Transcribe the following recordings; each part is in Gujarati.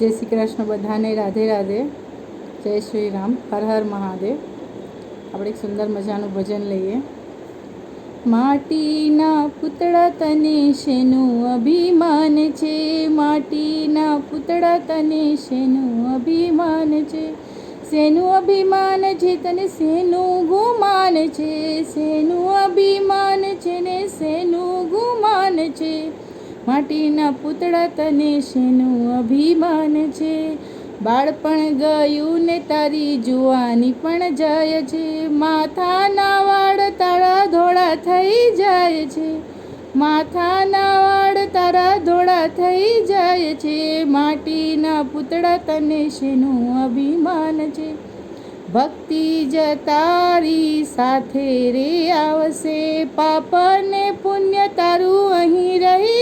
જય શ્રી કૃષ્ણ બધાને, રાધે રાધે. જય શ્રી રામ, હર હર મહાદેવ. આપણે એક સુંદર મજાનું ભજન લઈએ. માટીના પૂતળા તને શેનું અભિમાન છે? માટીના પૂતળા તને શેનું અભિમાન છે? શેનું અભિમાન છે તને? શેનું ગુમાન છે? શેનું માટીના પૂતળા તને શેનું અભિમાન છે? બાળપણ ગયું ને તારી જુવાની પણ જાય છે. માથાના વાળ તારા ધોળા થઈ જાય છે. માથાના વાળ તારા ધોળા થઈ જાય છે. માટીના પૂતળા તને શેનું અભિમાન છે? ભક્તિ જ તારી સાથે રે આવશે. પાપ ને પુણ્ય તારું અહીં રહી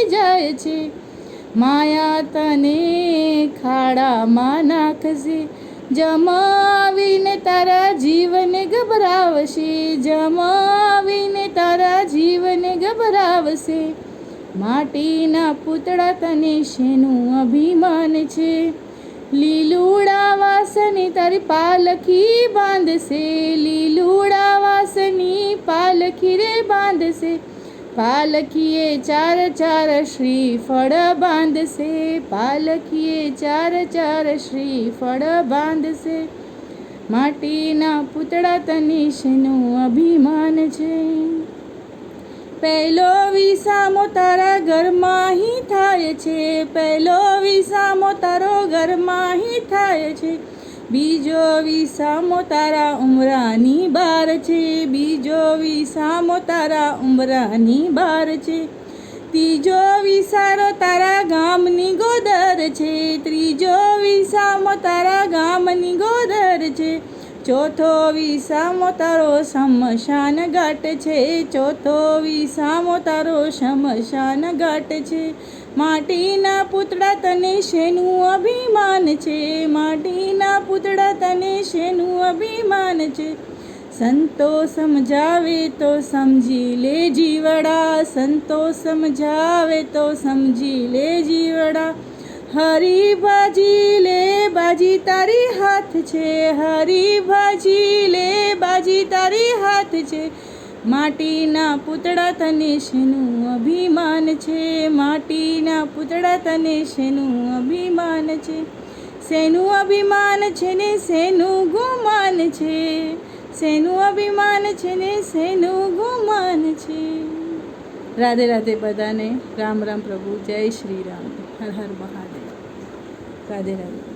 માયા તને ખાડામાં નાખશે. જમાવીને તારા જીવને ગભરાવશે. જમાવીને તારા જીવને ગભરાવશે. માટીના પૂતળા તને શેનું અભિમાન છે? લીલુડા વાસની તારી પાલખી બાંધશે. લીલુડા વાસની પાલખી રે બાંધશે. પાલખીએ ચાર ચાર શ્રી ફળ બાંધશે. પાલખીએ ચાર ચાર શ્રી ફળ બાંધશે. માટીના પૂતળા તનિષનું અભિમાન છે. પહેલો વિસામો તારા ઘરમાં હી થાય છે. પહેલો વિસામો તારો ઘરમાં હી થાય છે. બીજો વિસામો તારા ઉમરાની બાર છે. બીજો વિસામો તારા ઉમરાની બાર છે. ત્રીજો વિસારો તારા ગામની ગોદર છે. ત્રીજો વિસામો તારા ગામની ગોદર છે. ચોથો વિસામો તારો શમશાન ઘાટ છે. ચોથો વિસામો તારો શમશાન ઘાટ છે. માટીના પૂતળા તને શેનું અભિમાન છે? માટીના પૂતળા તને શેનું અભિમાન છે? સંતો સમજાવે તો સમજી લે જીવડા સંતો સમજાવે તો સમજી લે જીવડા હરી ભાજી લે બાજી તારી હાથ છે. હરી ભાજી લે બાજી તારી હાથ છે. માટીના પૂતળા તને શેનું અભિમાન છે? માટીના પૂતળા તને શેનું અભિમાન છે? શેનું અભિમાન છે ને શેનું ગુમાન છે? શેનું અભિમાન છે ને શેનું ગુમાન છે? રાધે રાધે બધાને રામ રામ પ્રભુ, જય શ્રી રામ. હર હર મહાદેવ. રાધે રાધે.